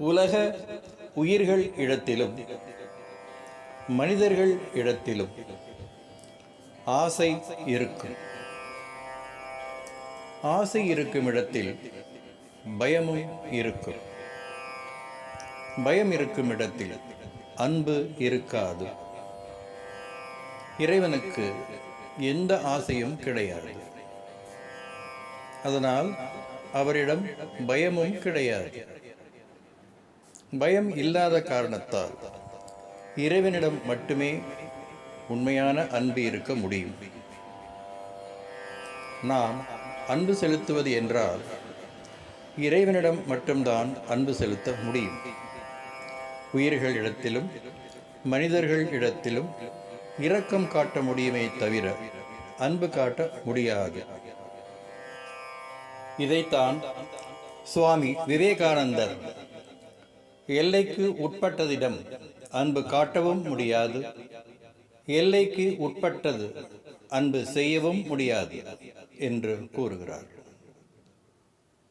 உலக உயிர்கள் இடத்திலும் மனிதர்கள் இடத்திலும் ஆசை இருக்கும். ஆசை இருக்கும் இடத்தில் பயமும் இருக்கும். பயம் இருக்கும் இடத்தில் அன்பு இருக்காது. இறைவனுக்கு எந்த ஆசையும் கிடையாது. அதனால் அவரிடம் பயமும் கிடையாது. பயம் இல்லாத காரணத்தால் இறைவனிடம் மட்டுமே உண்மையான அன்பு இருக்க முடியும். நாம் அன்பு செலுத்துவது என்றால் இறைவனிடம் மட்டும்தான் அன்பு செலுத்த முடியும். உயிர்கள் இடத்திலும் மனிதர்கள் இடத்திலும் இரக்கம் காட்ட முடியுமே தவிர அன்பு காட்ட முடியாது. இதைத்தான் சுவாமி விவேகானந்தர் எல்லைக்கு உட்பட்டதிடம் அன்பு காட்டவும் முடியாது. எல்லைக்கு உட்பட்டது அன்பு செய்யவும் முடியாது என்று கூறுகிறார்